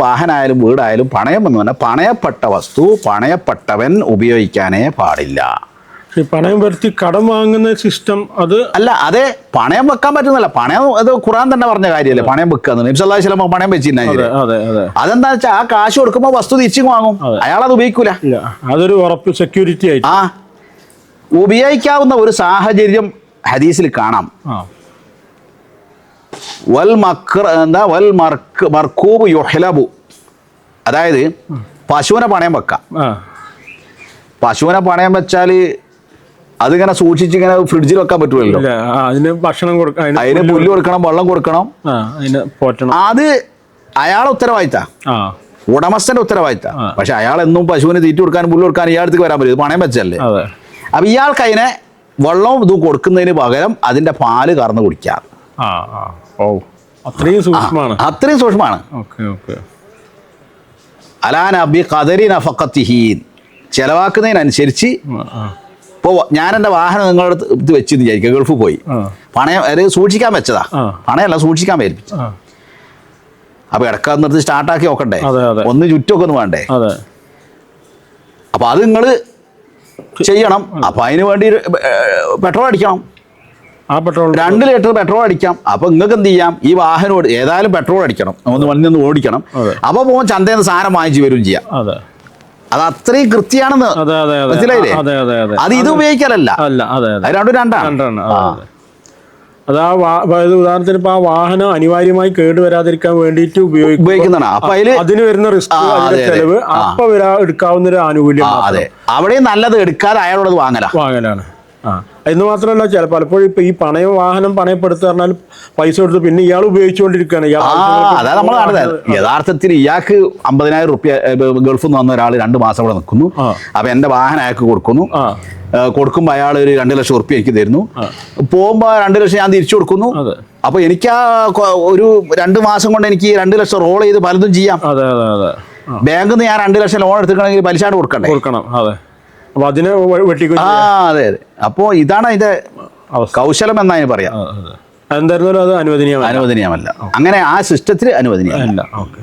വാഹനമായാലും വീടായാലും പണയം എന്ന് പറഞ്ഞാൽ പണയപ്പെട്ട വസ്തു പണയപ്പെട്ടവൻ ഉപയോഗിക്കാനേ പാടില്ല. പണയം വരുത്തി കടം വാങ്ങുന്ന സിസ്റ്റം അത് അല്ല അതെ പണയം വെക്കാൻ പറ്റുന്നില്ല പണയം അത് ഖുറാൻ തന്നെ പറഞ്ഞ കാര്യമല്ലേ? പണയം വെക്കുക പണയം വെച്ചില്ല അതെ അതെ അതെ. അതെന്താ വെച്ചാൽ ആ കാശ് കൊടുക്കുമ്പോൾ വസ്തു തിരിച്ചു വാങ്ങും. അയാൾ അത് ഉപയോഗിക്കൂല. അതൊരു ഉറപ്പ് സെക്യൂരിറ്റി ആയിട്ട്. ആ. ഉപയോഗിക്കാവുന്ന ഒരു സാഹചര്യം ഹദീസിൽ കാണാം. വൽ മക്ര എന്താ? വൽ മർക്ക് മർക്കൂബ് യുഹലബു. അതായത് പശുവിനെ പണയം വെക്കാം. പശുവിനെ പണയം വെച്ചാൽ അതിങ്ങനെ സൂക്ഷിച്ച് ഇങ്ങനെ ഫ്രിഡ്ജിൽ വെക്കാൻ പറ്റുമല്ലോ അതിന് ഭക്ഷണം കൊടുക്കണം അതിന് പുല്ല് കൊടുക്കണം വെള്ളം കൊടുക്കണം. അത് അയാളെ ഉത്തരവാദിത്ത. ഉടമസ്ഥന്റെ ഉത്തരവാദിത്ത. പക്ഷെ അയാൾ എന്നും പശുവിന് തീറ്റ കൊടുക്കാനും പുല്ല് കൊടുക്കാനും ഇയാളത്തേക്ക് വരാൻ പറ്റും ഇത് പണയം വെച്ചല്ലേ അപ്പൊ ഇയാൾക്ക് അതിനെ വെള്ളവും ഇതും കൊടുക്കുന്നതിന് പകരം അതിന്റെ പാൽ കറന്ന് കുടിക്കാം. ആ ആ ഓ അത്രയും സൂക്ഷ്മമാണ്. അത്രയും സൂക്ഷ്മമാണ്. കദരി നഫക്കത്തിഹീൻ ചെലവാക്കുന്നതിനനുസരിച്ച് ഇപ്പോൾ ഞാൻ എന്റെ വാഹനം നിങ്ങളുടെ ഇത് വെച്ചെന്ന് വിചാരിക്കുക ഗൾഫ് പോയി. പണയം അത് സൂക്ഷിക്കാൻ വെച്ചതാ. പണയല്ല സൂക്ഷിക്കാൻ പേരിപ്പിച്ചു അപ്പൊ ഇടക്കാൻ നിർത്തി സ്റ്റാർട്ടാക്കി നോക്കണ്ടേ. ഒന്ന് ചുറ്റൊക്കെ ഒന്ന് വേണ്ടേ? അതെ. അപ്പൊ അത് നിങ്ങൾ ചെയ്യണം. അപ്പൊ അതിന് വേണ്ടി പെട്രോൾ അടിക്കണം. ആ പെട്രോൾ രണ്ട് ലിറ്റർ പെട്രോൾ അടിക്കാം. അപ്പൊ നിങ്ങൾക്ക് എന്ത് ചെയ്യാം? ഈ വാഹനം ഏതായാലും പെട്രോൾ അടിക്കണം. ഒന്ന് വണ്ടി ഒന്ന് ഓടിക്കണം. അപ്പൊ പോകും ചന്തയിൽ നിന്ന് സാധനം വാങ്ങിച്ചു വരും ചെയ്യാം. അതെ. അത് അത്രയും കൃത്യമാണെന്ന് മനസ്സിലായില്ലേ? അതെ ഇത് ഉപയോഗിക്കാനല്ല രണ്ടും രണ്ടാണ്. അതെ, ആ. ഉദാഹരണത്തിന് ഇപ്പൊ ആ വാഹനം അനിവാര്യമായി കേട് വരാതിരിക്കാൻ വേണ്ടിയിട്ട് ഉപയോഗിക്കുന്ന ഉപയോഗിക്കുന്നതാണ്. അപ്പൊ അതിന് വരുന്ന റിസ്ക്. ചെലവ് അപ്പൊ എടുക്കാവുന്ന ഒരു ആനുകൂല്യം അതെ. അവിടെയും നല്ലത് എടുക്കാതെ അയാളോട് വാങ്ങലാണ് വാങ്ങലാണ്. ആ. എന്ന് മാത്രമല്ല ചില പലപ്പോഴും ഇപ്പൊ ഈ പണയം വാഹനം പണയപ്പെടുത്തു പറഞ്ഞാൽ പൈസ കൊടുത്ത് പിന്നെ ഇയാൾ ഉപയോഗിച്ചുകൊണ്ടിരിക്കുകയാണ്. അതാ നമ്മൾ യഥാർത്ഥത്തിൽ ഇയാൾക്ക് അമ്പതിനായിരം റുപ്യ ഗൾഫിൽ നിന്ന് വന്ന ഒരാൾ രണ്ട് മാസം ഇവിടെ നിൽക്കുന്നു. അപ്പൊ എന്റെ വാഹനം അയാൾക്ക് കൊടുക്കുന്നു. കൊടുക്കുമ്പോ കൊടുക്കുമ്പോൾ അയാൾ ഒരു രണ്ട് ലക്ഷം ഉറുപ്പ്യ എനിക്ക് തരുന്നു. പോകുമ്പോൾ രണ്ട് ലക്ഷം ഞാൻ തിരിച്ചു കൊടുക്കുന്നു. അപ്പൊ എനിക്ക് ആ ഒരു രണ്ട് മാസം കൊണ്ട് എനിക്ക് രണ്ടു ലക്ഷം റോൾ ചെയ്ത് പലതും ചെയ്യാം. ബാങ്കിൽ നിന്ന് ഞാൻ രണ്ട് ലക്ഷം ലോൺ എടുത്തിട്ടുണ്ടെങ്കിൽ പലിശ കൊടുക്കണ്ടേ? കൊടുക്കണം അതെ. അപ്പൊ അതിനെ വെട്ടിക്കും ആ അതെ അതെ. അപ്പോ ഇതാണ് അതിന്റെ കൗശലം എന്നാണ് പറയാം. എന്തായിരുന്നാലും അത് അനുവദനീയമല്ല. അനുവദനീയമല്ല. അങ്ങനെ ആ സിസ്റ്റത്തിൽ അനുവദനീയമല്ല. ഓക്കെ.